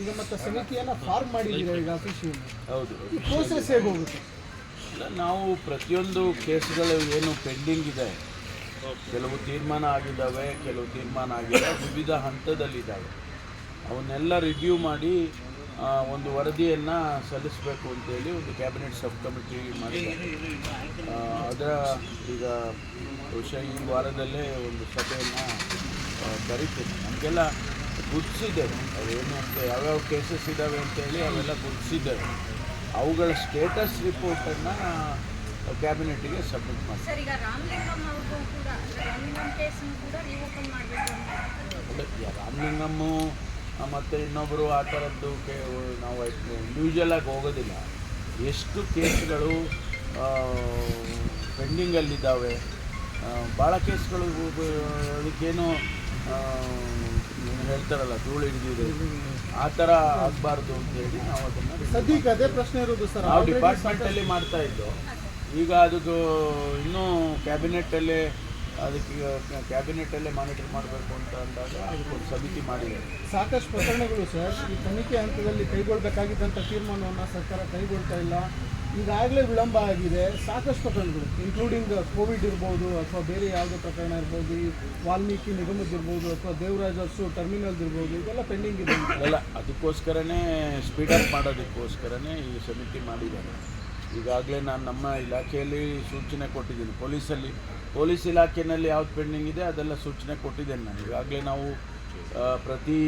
ಈಗ ಮತ್ತೆ ಸಮಿತಿಯನ್ನು ಫಾರ್ಮ್ ಮಾಡಿದ್ದೀರಾ ಈಗ ಅಫಿಷಿಯಲ್ ಹೌದು ಈ ಪ್ರೋಸೆಸ್ ಹೇಗೆ ಹೋಗುತ್ತೆ? ಇಲ್ಲ, ನಾವು ಪ್ರತಿಯೊಂದು ಕೇಸ್ಗಳು ಏನು ಪೆಂಡಿಂಗ್ ಇದೆ. ಕೆಲವು ತೀರ್ಮಾನ ಆಗಿದ್ದಾವೆ ಕೆಲವು ತೀರ್ಮಾನ ಆಗಿಲ್ಲ ವಿವಿಧ ಹಂತದಲ್ಲಿದ್ದಾವೆ. ಅವನ್ನೆಲ್ಲ ರಿವ್ಯೂ ಮಾಡಿ ಒಂದು ವರದಿಯನ್ನು ಸಲ್ಲಿಸಬೇಕು ಅಂತೇಳಿ ಒಂದು ಕ್ಯಾಬಿನೆಟ್ ಸಬ್ ಕಮಿಟಿ ಮಾಡಿದ್ದಾರೆ ಅದರ ಈಗ ಬಹುಶಃ ಈ ವಾರದಲ್ಲೇ ಒಂದು ಸಭೆಯನ್ನು ಕರಿತೀನಿ. ನಮಗೆಲ್ಲ ಗುರ್ತಿಸಿದ್ದೇವೆ ಅವೇನು ಅಂತ ಯಾವ್ಯಾವ ಕೇಸಸ್ ಇದ್ದಾವೆ ಅಂತೇಳಿ ಅವೆಲ್ಲ ಗುರುತಿಸಿದ್ದೇವೆ ಅವುಗಳ ಸ್ಟೇಟಸ್ ರಿಪೋರ್ಟನ್ನು ಕ್ಯಾಬಿನೆಟ್ಗೆ ಸಬ್ಮಿಟ್ ಮಾಡಿ ರಾಮಲಿಂಗಮ್ಮು ಮತ್ತು ಇನ್ನೊಬ್ಬರು ಆ ಥರದ್ದು ಕೇ ನಾವು ಇಂಡಿವಿಜುವಲ್ ಆಗಿ ಹೋಗೋದಿಲ್ಲ. ಎಷ್ಟು ಕೇಸ್ಗಳು ಪೆಂಡಿಂಗಲ್ಲಿದ್ದಾವೆ ಭಾಳ ಕೇಸ್ಗಳು ಅದಕ್ಕೇನು ಹೇಳ್ತಾರಲ್ಲ ಧೂಳು ಹಿಡಿದಿದೆ. ಆ ಥರ ಆಗಬಾರ್ದು ಅಂತೇಳಿ ನಾವು ಅದನ್ನ ಸದ್ಯಕ್ಕೆ ಅದೇ ಪ್ರಶ್ನೆ ಇರೋದು ಸರ್ ನಾವು ಡಿಪಾರ್ಟ್ಮೆಂಟಲ್ಲಿ ಮಾಡ್ತಾ ಇದ್ದು. ಈಗ ಅದಕ್ಕೆ ಇನ್ನೂ ಕ್ಯಾಬಿನೆಟ್ಟಲ್ಲೇ ಅದಕ್ಕೆ ಕ್ಯಾಬಿನೆಟ್ಟಲ್ಲೇ ಮಾನಿಟರ್ ಮಾಡಬೇಕು ಅಂತ ಅಂದಾಗ ಅದಕ್ಕೊಂದು ಸಮಿತಿ ಮಾಡಿದೆ. ಸಾಕಷ್ಟು ಪ್ರಕರಣಗಳು ಸರ್ ಈ ತನಿಖೆ ಹಂತದಲ್ಲಿ ಕೈಗೊಳ್ಳಬೇಕಾಗಿದ್ದಂಥ ತೀರ್ಮಾನವನ್ನು ಸರ್ಕಾರ ಕೈಗೊಳ್ತಾ ಇಲ್ಲ. ಈಗಾಗಲೇ ವಿಳಂಬ ಆಗಿದೆ. ಸಾಕಷ್ಟು ಪ್ರಕರಣಗಳು ಇನ್ಕ್ಲೂಡಿಂಗ್ ಕೋವಿಡ್ ಇರ್ಬೋದು ಅಥವಾ ಬೇರೆ ಯಾವುದೇ ಪ್ರಕರಣ ಇರ್ಬೋದು ಈ ವಾಲ್ಮೀಕಿ ನಿಗಮದ್ದಿರ್ಬೋದು ಅಥವಾ ದೇವರಾಜಸ್ಸು ಟರ್ಮಿನಲ್ ಇರ್ಬೋದು, ಇದೆಲ್ಲ ಪೆಂಡಿಂಗ್ ಇದೆ. ಅಲ್ಲ, ಅದಕ್ಕೋಸ್ಕರನೇ ಸ್ಪೀಡಪ್ ಮಾಡೋದಕ್ಕೋಸ್ಕರನೇ ಈ ಸಮಿತಿ ಮಾಡಿದ್ದಾರೆ. ಈಗಾಗಲೇ ನಾನು ನಮ್ಮ ಇಲಾಖೆಯಲ್ಲಿ ಸೂಚನೆ ಕೊಟ್ಟಿದ್ದೀನಿ. ಪೊಲೀಸಲ್ಲಿ, ಪೊಲೀಸ್ ಇಲಾಖೆಯಲ್ಲಿ ಯಾವ್ದು ಪೆಂಡಿಂಗ್ ಇದೆ ಅದೆಲ್ಲ ಸೂಚನೆ ಕೊಟ್ಟಿದ್ದೇನೆ ನಾನು. ಈಗಾಗಲೇ ನಾವು ಪ್ರತಿ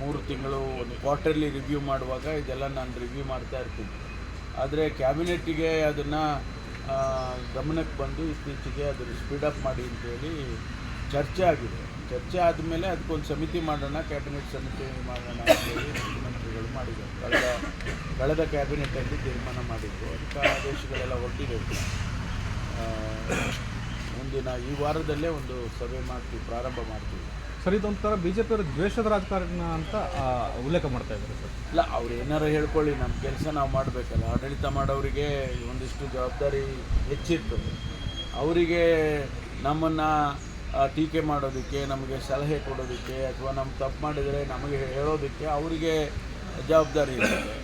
ಮೂರು ತಿಂಗಳು ಒಂದು ಕ್ವಾರ್ಟರ್ಲಿ ರಿವ್ಯೂ ಮಾಡುವಾಗ ಇದೆಲ್ಲ ನಾನು ರಿವ್ಯೂ ಮಾಡ್ತಾ ಇರ್ತೀನಿ. ಆದರೆ ಕ್ಯಾಬಿನೆಟ್ಟಿಗೆ ಅದನ್ನು ಗಮನಕ್ಕೆ ಬಂದು ಇತ್ತೀಚೆಗೆ ಅದನ್ನು ಸ್ಪೀಡಪ್ ಮಾಡಿ ಅಂತೇಳಿ ಚರ್ಚೆ ಆಗಿದೆ. ಚರ್ಚೆ ಆದಮೇಲೆ ಅದಕ್ಕೊಂದು ಸಮಿತಿ ಮಾಡೋಣ ಕ್ಯಾಬಿನೆಟ್ ಸಮಿತಿ ಮಾಡೋಣ ಅಂತೇಳಿ ಮುಖ್ಯಮಂತ್ರಿಗಳು ಮಾಡಿದ್ದಾರೆ ಕಳೆದ ಕಳೆದ ಕ್ಯಾಬಿನೆಟ್ಟಲ್ಲಿ ತೀರ್ಮಾನ ಮಾಡಿದ್ರು. ಅದಕ್ಕೆ ಆದೇಶಗಳೆಲ್ಲ ಹೊರಟಿದೆ. ಮುಂದಿನ ಈ ವಾರದಲ್ಲೇ ಒಂದು ಸಭೆ ಮಾಡ್ತೀವಿ, ಪ್ರಾರಂಭ ಮಾಡ್ತೀವಿ. ಸರ್ ಇದೊಂಥರ ಬಿ ಜೆ ಪಿಯವರು ದ್ವೇಷದ ರಾಜಕಾರಣ ಅಂತ ಉಲ್ಲೇಖ ಮಾಡ್ತಾ ಇದ್ದಾರೆ ಸರ್. ಇಲ್ಲ, ಅವ್ರು ಏನಾರು ಹೇಳ್ಕೊಳ್ಳಿ ನಮ್ಮ ಕೆಲಸ ನಾವು ಮಾಡಬೇಕಲ್ಲ. ಆಡಳಿತ ಮಾಡೋರಿಗೆ ಒಂದಿಷ್ಟು ಜವಾಬ್ದಾರಿ ಹೆಚ್ಚಿರ್ತದೆ ಅವರಿಗೆ ನಮ್ಮನ್ನು ಟೀಕೆ ಮಾಡೋದಕ್ಕೆ, ನಮಗೆ ಸಲಹೆ ಕೊಡೋದಕ್ಕೆ, ಅಥವಾ ನಮ್ಮ ತಪ್ಪು ಮಾಡಿದರೆ ನಮಗೆ ಹೇಳೋದಕ್ಕೆ ಅವರಿಗೆ ಜವಾಬ್ದಾರಿ ಇರ್ತದೆ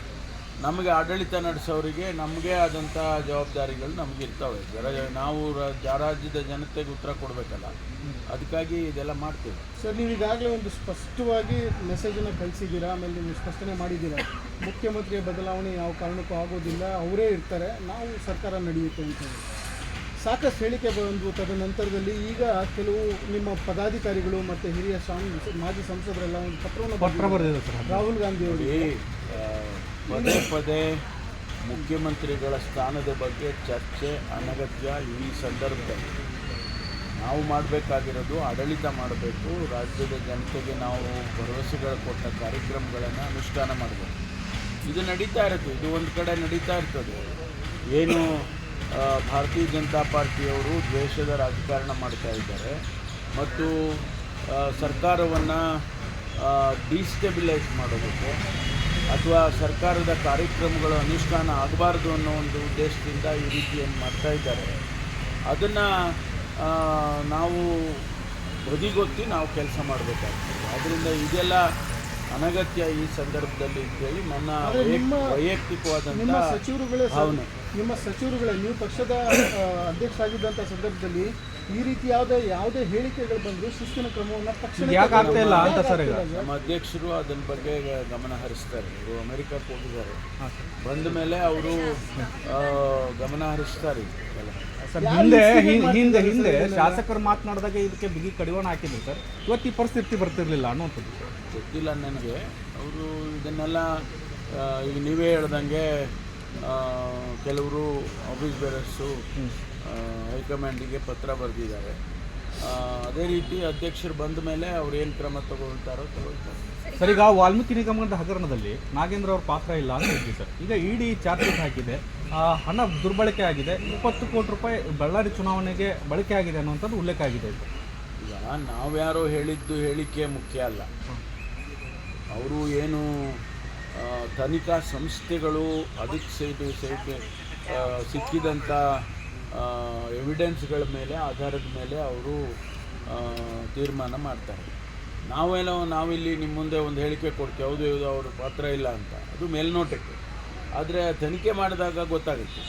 ನಮಗೆ ಆಡಳಿತ ನಡೆಸೋರಿಗೆ ನಮಗೆ ಆದಂಥ ಜವಾಬ್ದಾರಿಗಳು ನಮಗೆ ಇರ್ತವೆ. ಜರ ನಾವು ರ- ರಾಜ್ಯದ ಜನತೆಗೆ ಉತ್ತರ ಕೊಡಬೇಕಲ್ಲ. ಅದಕ್ಕಾಗಿ ಇದೆಲ್ಲ ಮಾಡ್ತೇವೆ. ಸರ್ ನೀವು ಈಗಾಗಲೇ ಒಂದು ಸ್ಪಷ್ಟವಾಗಿ ಮೆಸೇಜನ್ನು ಕಳಿಸಿದ್ದೀರಾ? ಆಮೇಲೆ ನೀವು ಸ್ಪಷ್ಟನೆ ಮಾಡಿದ್ದೀರಾ? ಮುಖ್ಯಮಂತ್ರಿಯ ಬದಲಾವಣೆ ಯಾವ ಕಾರಣಕ್ಕೂ ಆಗೋದಿಲ್ಲ. ಅವರೇ ಇರ್ತಾರೆ. ನಾವು ಸರ್ಕಾರ ನಡೆಯುತ್ತೆ ಅಂತ ಹೇಳಿ. ಸಾಕಷ್ಟು ಹೇಳಿಕೆ ಬಂದು ತದ ನಂತರದಲ್ಲಿ ಈಗ ಕೆಲವು ನಿಮ್ಮ ಪದಾಧಿಕಾರಿಗಳು ಮತ್ತು ಹಿರಿಯ ಸ್ವಾಮಿ ಮಾಜಿ ಸಂಸದರೆಲ್ಲ ಒಂದು ಪತ್ರವನ್ನು ಪತ್ರ ಬರೆದಿದ್ದಾರೆ. ಬರೆದಿದೆ ಸರ್. ರಾಹುಲ್ ಗಾಂಧಿ ಅವರು ನೋಡಿ ಆ, ಪದೇ ಪದೇ ಮುಖ್ಯಮಂತ್ರಿಗಳ ಸ್ಥಾನದ ಬಗ್ಗೆ ಚರ್ಚೆ ಅನಗತ್ಯ ಈ ಸಂದರ್ಭದಲ್ಲಿ. ನಾವು ಮಾಡಬೇಕಾಗಿರೋದು ಆಡಳಿತ ಮಾಡಬೇಕು, ರಾಜ್ಯದ ಜನತೆಗೆ ನಾವು ಭರವಸೆಗಳು ಕೊಟ್ಟ ಕಾರ್ಯಕ್ರಮಗಳನ್ನು ಅನುಷ್ಠಾನ ಮಾಡಬೇಕು. ಇದು ನಡೀತಾ ಇರುತ್ತೆ, ಇದು ಒಂದು ಕಡೆ ನಡೀತಾ ಇರ್ತದೆ. ಏನು ಭಾರತೀಯ ಜನತಾ ಪಾರ್ಟಿಯವರು ದ್ವೇಷದ ರಾಜಕಾರಣ ಮಾಡ್ತಾ ಇದ್ದಾರೆ. ಮತ್ತು ಸರ್ಕಾರವನ್ನು ಡಿಸ್ಟೆಬಿಲೈಸ್ ಮಾಡೋದಕ್ಕೆ ಅಥವಾ ಸರ್ಕಾರದ ಕಾರ್ಯಕ್ರಮಗಳು ಅನುಷ್ಠಾನ ಆಗಬಾರ್ದು ಅನ್ನೋ ಒಂದು ಉದ್ದೇಶದಿಂದ ಈ ರೀತಿಯನ್ನು ಮಾಡ್ತಾ ಇದ್ದಾರೆ. ಅದನ್ನು ನಾವು ಬದಿಗೊತ್ತಿ ನಾವು ಕೆಲಸ ಮಾಡಬೇಕಾಗ್ತದೆ. ಆದ್ದರಿಂದ ಇದೆಲ್ಲ ಅನಗತ್ಯ ಈ ಸಂದರ್ಭದಲ್ಲಿ ಅಂತೇಳಿ ನನ್ನ ವೈಯಕ್ತಿಕವಾದಂಥ ಭಾವನೆ. ನಿಮ್ಮ ಸಚಿವರುಗಳೇ ನೀವು ಪಕ್ಷದ ಅಧ್ಯಕ್ಷ ಆಗಿದ್ದಂಥ ಸಂದರ್ಭದಲ್ಲಿ ಈ ರೀತಿ ಯಾವುದೇ ಯಾವುದೇ ಹೇಳಿಕೆಗಳು ಬಂದರೂ ಶಿಸ್ತಿನ ಕ್ರಮವನ್ನು ಪಕ್ಷ ಯಾಕೆ ಆಗ್ತಾ ಇಲ್ಲ ಅಂತ ಸರ್ ಈಗ? ನಮ್ಮ ಅಧ್ಯಕ್ಷರು ಅದನ್ನ ಬಗ್ಗೆ ಗಮನ ಹರಿಸ್ತಾರೆ. ಇವರು ಅಮೆರಿಕಕ್ಕೆ ಹೋಗಿದ್ದಾರೆ. ಬಂದ ಮೇಲೆ ಅವರು ಗಮನ ಹರಿಸ್ತಾರೆ ಸರ್ ಹಿಂದೆ ಹಿಂದೆ ಹಿಂದೆ ಶಾಸಕರು ಮಾತನಾಡಿದಾಗ ಇದಕ್ಕೆ ಬಿಗಿ ಕಡಿವಾಣ ಹಾಕಿದ್ರು ಸರ್. ಇವತ್ತು ಈ ಪರಿಸ್ಥಿತಿ ಬರ್ತಿರ್ಲಿಲ್ಲ ಅನ್ನೋಂಥದ್ದು ಗೊತ್ತಿಲ್ಲ ನನಗೆ. ಅವರು ಇದನ್ನೆಲ್ಲ ಈಗ ನೀವೇ ಹೇಳ್ದಂಗೆ ಕೆಲವರು ಆಫೀಸ್ ಬೇರರ್ಸು ಹೈಕಮಾಂಡಿಗೆ ಪತ್ರ ಬರೆದಿದ್ದಾರೆ. ಅದೇ ರೀತಿ ಅಧ್ಯಕ್ಷರು ಬಂದ ಮೇಲೆ ಅವ್ರು ಏನು ಕ್ರಮ ತಗೊಳ್ತಾರೋ ತಗೊಳ್ತಾರೆ. ಸರ್ ಈಗ ವಾಲ್ಮೀಕಿ ನಿಗಮದ ಹಗರಣದಲ್ಲಿ ನಾಗೇಂದ್ರ ಅವ್ರ ಪಾತ್ರ ಇಲ್ಲ ಅಂತ ಇದ್ವಿ ಸರ್. ಈಗ ಇಡಿ ಚಾರ್ಜ್ ಹಾಕಿದೆ. ಆ, ಹಣ ದುರ್ಬಳಕೆ ಆಗಿದೆ. ಇಪ್ಪತ್ತು ಕೋಟಿ ರೂಪಾಯಿ ಬಳ್ಳಾರಿ ಚುನಾವಣೆಗೆ ಬಳಕೆ ಆಗಿದೆ ಅನ್ನುವಂಥದ್ದು ಉಲ್ಲೇಖ ಆಗಿದೆ ಈಗ ನಾವ್ಯಾರೋ ಹೇಳಿದ್ದು ಹೇಳಿಕೆ ಮುಖ್ಯ ಅಲ್ಲ. ಅವರು ಏನು ತನಿಖಾ ಸಂಸ್ಥೆಗಳು ಅದಕ್ಕೆ ಸಹಿತ ಸಹಿತ ಆ, ಸಿಕ್ಕಿದಂಥ ಎವಿಡೆನ್ಸ್ಗಳ ಮೇಲೆ ಆಧಾರದ ಮೇಲೆ ಅವರು ತೀರ್ಮಾನ ಮಾಡ್ತಾರೆ. ನಾವೇನೋ ನಾವಿಲ್ಲಿ ನಿಮ್ಮ ಮುಂದೆ ಒಂದು ಹೇಳಿಕೆ ಕೊಡ್ತೀವಿ ಯಾವುದು ಯಾವುದು ಅವ್ರ ಪಾತ್ರ ಇಲ್ಲ ಅಂತ. ಅದು ಮೇಲ್ನೋಟಕ್ಕೆ. ಆದರೆ ತನಿಖೆ ಮಾಡಿದಾಗ ಗೊತ್ತಾಗುತ್ತೆ.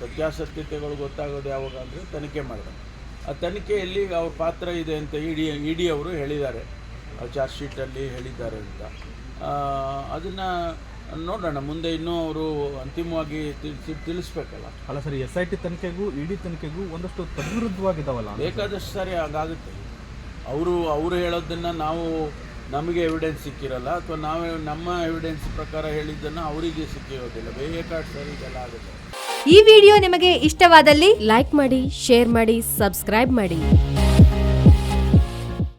ಸತ್ಯಾಸತ್ಯತೆಗಳು ಗೊತ್ತಾಗೋದು ಯಾವಾಗ ಅಂದರೆ ತನಿಖೆ ಮಾಡಿದಾಗ. ಆ ತನಿಖೆಯಲ್ಲಿ ಅವ್ರ ಪಾತ್ರ ಇದೆ ಅಂತ ಇಡಿ ಇಡಿ ಅವರು ಹೇಳಿದ್ದಾರೆ ಚಾರ್ಜ್ ಶೀಟಲ್ಲಿ ಹೇಳಿದ್ದಾರೆ ಅಂತ. ಅದನ್ನು ನೋಡೋಣ. ಮುಂದೆ ಇನ್ನೂ ಅವರು ಅಂತಿಮವಾಗಿ ತಿಳಿಸಿ ತಿಳಿಸ್ಬೇಕಲ್ಲ. ಅಲ್ಲ ಸರ್ ಎಸ್ ಐ ಟಿ ತನಿಖೆಗೂ ಇಡಿ ತನಿಖೆಗೂ ಒಂದಷ್ಟು ತದ್ವಿರುದ್ಧವಾಗಿದ್ದಾವಲ್ಲ. ಬೇಕಾದಷ್ಟು ಸರಿ ಹಾಗಾಗುತ್ತೆ. ಅವರು ಅವರು ಹೇಳೋದನ್ನು ನಾವು ನಮಗೆ ಎವಿಡೆನ್ಸ್ ಸಿಕ್ಕಿರಲ್ಲ ಅಥವಾ ನಾವೇ ನಮ್ಮ ಎವಿಡೆನ್ಸ್ ಪ್ರಕಾರ ಹೇಳಿದ್ದನ್ನು ಅವರಿಗೆ ಸಿಕ್ಕಿರೋದಿಲ್ಲ. ಬೇಕಾದ ಸರಿ ಇದೆಲ್ಲ ಆಗುತ್ತೆ. ಈ ವಿಡಿಯೋ ನಿಮಗೆ ಇಷ್ಟವಾದಲ್ಲಿ ಲೈಕ್ ಮಾಡಿ ಶೇರ್ ಮಾಡಿ ಸಬ್ಸ್ಕ್ರೈಬ್ ಮಾಡಿ.